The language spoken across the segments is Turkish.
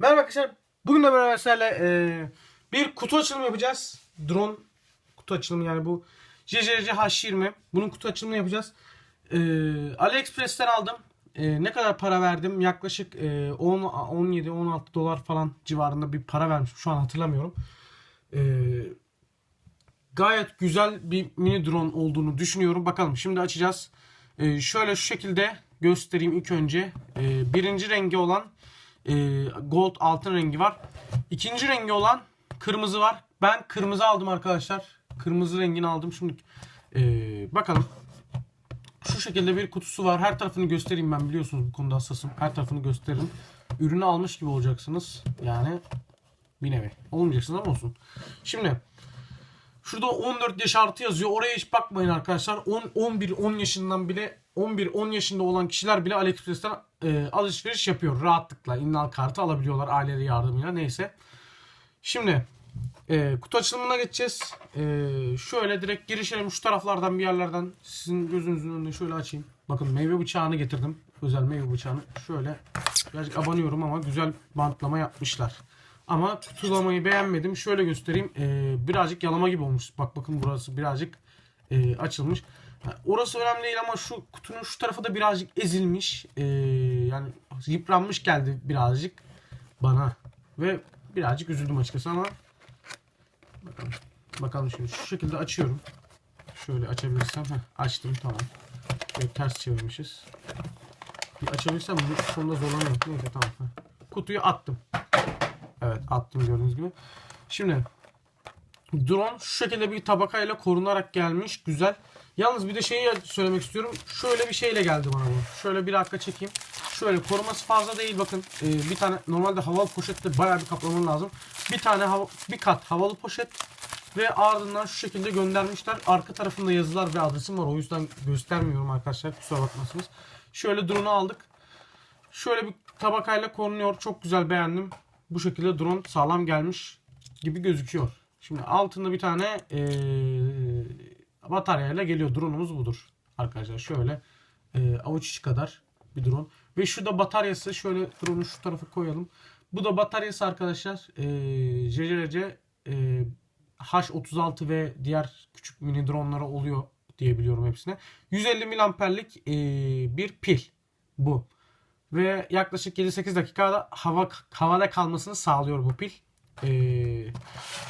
Merhaba arkadaşlar. Bugün de beraber sizlerle e, bir kutu açılımı yapacağız. Drone kutu açılımı yani bu JJJ H20. Bunun kutu açılımını yapacağız. E, AliExpress'ten aldım. E, ne kadar para verdim? Yaklaşık e, 10 17-16 dolar falan civarında bir para vermişim. Şu an hatırlamıyorum. E, gayet güzel bir mini drone olduğunu düşünüyorum. Bakalım şimdi açacağız. E, şöyle şu şekilde göstereyim ilk önce. E, birinci rengi olan e, gold altın rengi var. İkinci rengi olan kırmızı var. Ben kırmızı aldım arkadaşlar. Kırmızı rengini aldım. Şimdi e, bakalım. Şu şekilde bir kutusu var. Her tarafını göstereyim ben biliyorsunuz bu konuda hassasım. Her tarafını gösteririm. Ürünü almış gibi olacaksınız. Yani bir nevi. Olmayacaksınız ama olsun. Şimdi Şurada 14 yaş artı yazıyor. Oraya hiç bakmayın arkadaşlar. 10 11 10 yaşından bile 11 10 yaşında olan kişiler bile AliExpress'ten e, alışveriş yapıyor rahatlıkla. İnnal kartı alabiliyorlar aileleri yardımıyla neyse. Şimdi e, kutu açılımına geçeceğiz. E, şöyle direkt girişelim şu taraflardan bir yerlerden sizin gözünüzün önünde şöyle açayım. Bakın meyve bıçağını getirdim. Özel meyve bıçağını. Şöyle birazcık abanıyorum ama güzel bantlama yapmışlar. Ama kutulamayı beğenmedim. Şöyle göstereyim. Ee, birazcık yalama gibi olmuş. Bak bakın burası birazcık e, açılmış. Orası önemli değil ama şu kutunun şu tarafı da birazcık ezilmiş. Ee, yani yıpranmış geldi birazcık bana. Ve birazcık üzüldüm açıkçası ama bakalım. Bakalım şimdi şu şekilde açıyorum. Şöyle açabilirsem. Heh, açtım tamam. Şöyle ters çevirmişiz. Bir açabilsem bu sonunda zorlanıyorum. Neyse tamam. Heh. Kutuyu attım. Evet attım gördüğünüz gibi. Şimdi drone şu şekilde bir tabakayla korunarak gelmiş. Güzel. Yalnız bir de şeyi söylemek istiyorum. Şöyle bir şeyle geldi bana bu. Şöyle bir dakika çekeyim. Şöyle koruması fazla değil bakın. Ee, bir tane normalde havalı poşette bayağı bir kaplaman lazım. Bir tane hava, bir kat havalı poşet ve ardından şu şekilde göndermişler. Arka tarafında yazılar ve adresim var. O yüzden göstermiyorum arkadaşlar. Kusura bakmasınız. Şöyle drone'u aldık. Şöyle bir tabakayla korunuyor. Çok güzel beğendim. Bu şekilde drone sağlam gelmiş gibi gözüküyor. Şimdi altında bir tane ee, bataryayla geliyor. Drone'umuz budur. Arkadaşlar şöyle e, avuç içi kadar bir drone. Ve şu da bataryası. Şöyle drone'u şu tarafa koyalım. Bu da bataryası arkadaşlar. E, JJRC e, H36 ve diğer küçük mini dronlara oluyor diyebiliyorum hepsine. 150 miliamperlik e, bir pil bu. Ve yaklaşık 7-8 dakikada hava havada kalmasını sağlıyor bu pil. Ee,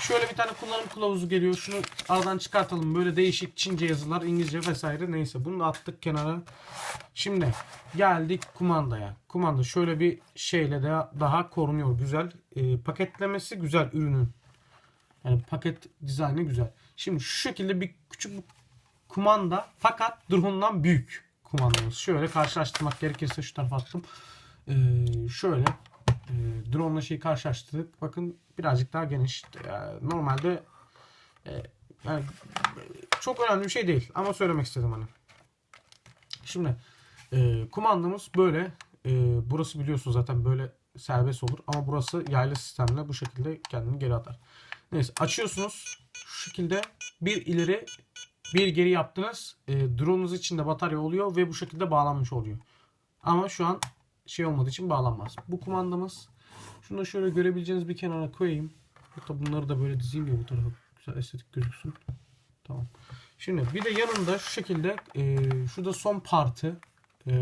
şöyle bir tane kullanım kılavuzu geliyor. Şunu aradan çıkartalım. Böyle değişik Çince yazılar, İngilizce vesaire neyse. Bunu da attık kenara. Şimdi geldik kumandaya. Kumanda şöyle bir şeyle de daha korunuyor. Güzel. Ee, paketlemesi güzel ürünün. Yani paket dizaynı güzel. Şimdi şu şekilde bir küçük bir kumanda fakat drone'dan büyük kumandamız. Şöyle karşılaştırmak gerekirse şu tarafa attım. Ee, şöyle e, drone ile şeyi karşılaştırdık. Bakın birazcık daha geniş. Yani normalde e, yani çok önemli bir şey değil ama söylemek istedim hani. Şimdi e, kumandamız böyle. E, burası biliyorsunuz zaten böyle serbest olur ama burası yaylı sistemle bu şekilde kendini geri atar. Neyse açıyorsunuz. Şu şekilde bir ileri bir geri yaptınız. E, drone'unuz içinde batarya oluyor ve bu şekilde bağlanmış oluyor. Ama şu an şey olmadığı için bağlanmaz. Bu kumandamız. Şunu da şöyle görebileceğiniz bir kenara koyayım. Hatta bunları da böyle dizeyim ya bu tarafa. Güzel estetik gözüksün. Tamam. Şimdi bir de yanında şu şekilde e, şurada son partı e,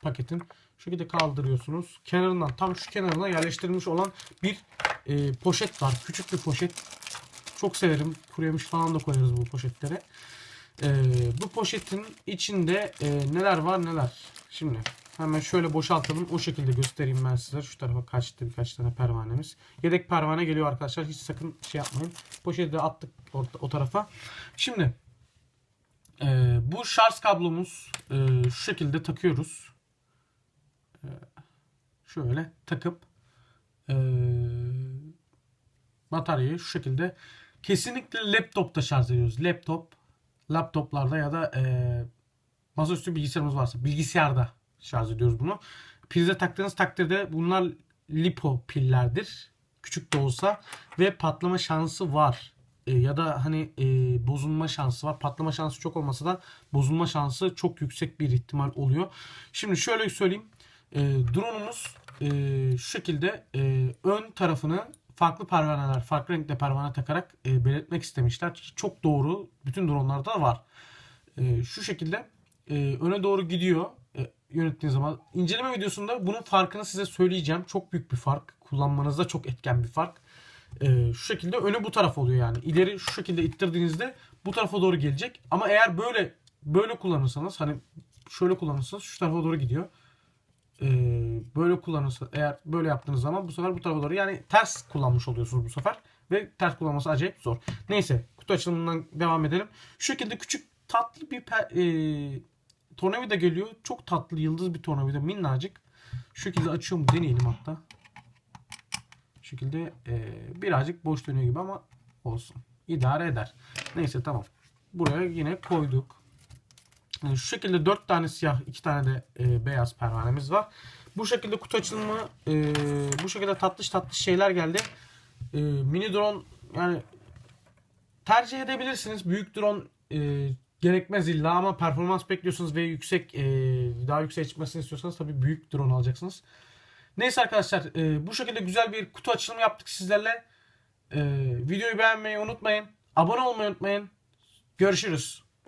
paketin şu şekilde kaldırıyorsunuz. Kenarından tam şu kenarına yerleştirilmiş olan bir e, poşet var. Küçük bir poşet. Çok severim. Kuru yemiş falan da koyarız bu poşetlere. Ee, bu poşetin içinde e, neler var neler. Şimdi hemen şöyle boşaltalım. O şekilde göstereyim ben size. Şu tarafa kaçtı birkaç tane pervanemiz. Yedek pervane geliyor arkadaşlar. Hiç sakın şey yapmayın. Poşeti de attık o tarafa. Şimdi e, bu şarj kablomuz e, şu şekilde takıyoruz. E, şöyle takıp e, bataryayı şu şekilde kesinlikle laptopta şarj ediyoruz. Laptop, laptoplarda ya da e, masaüstü bilgisayarımız varsa bilgisayarda şarj ediyoruz bunu. Prize taktığınız takdirde bunlar lipo pillerdir. Küçük de olsa ve patlama şansı var. E, ya da hani e, bozulma şansı var. Patlama şansı çok olmasa da bozulma şansı çok yüksek bir ihtimal oluyor. Şimdi şöyle söyleyeyim. E, drone'umuz e, şu şekilde e, ön tarafını farklı pervaneler, farklı renkte pervane takarak e, belirtmek istemişler. Çok doğru. Bütün drone'larda da var. E, şu şekilde e, öne doğru gidiyor yönettiğiniz zaman. İnceleme videosunda bunun farkını size söyleyeceğim. Çok büyük bir fark. Kullanmanızda çok etken bir fark. E, şu şekilde önü bu taraf oluyor yani. İleri şu şekilde ittirdiğinizde bu tarafa doğru gelecek. Ama eğer böyle böyle kullanırsanız hani şöyle kullanırsanız şu tarafa doğru gidiyor. E, böyle kullanırsa eğer böyle yaptığınız zaman bu sefer bu tarafa doğru yani ters kullanmış oluyorsunuz bu sefer. Ve ters kullanması acayip zor. Neyse kutu açılımından devam edelim. Şu şekilde küçük tatlı bir e, tornavida geliyor. Çok tatlı yıldız bir tornavida minnacık. Şu şekilde açıyor mu deneyelim hatta. Şu şekilde e, birazcık boş dönüyor gibi ama olsun. İdare eder. Neyse tamam. Buraya yine koyduk. Yani şu şekilde 4 tane siyah, 2 tane de e, beyaz pervanemiz var. Bu şekilde kutu açılımı e, bu şekilde tatlış tatlış şeyler geldi. E, mini drone yani tercih edebilirsiniz. Büyük drone e, gerekmez illa ama performans bekliyorsunuz ve yüksek e, daha yüksek çıkmasını istiyorsanız tabii büyük drone alacaksınız. Neyse arkadaşlar e, bu şekilde güzel bir kutu açılımı yaptık sizlerle. E, videoyu beğenmeyi unutmayın. Abone olmayı unutmayın. Görüşürüz.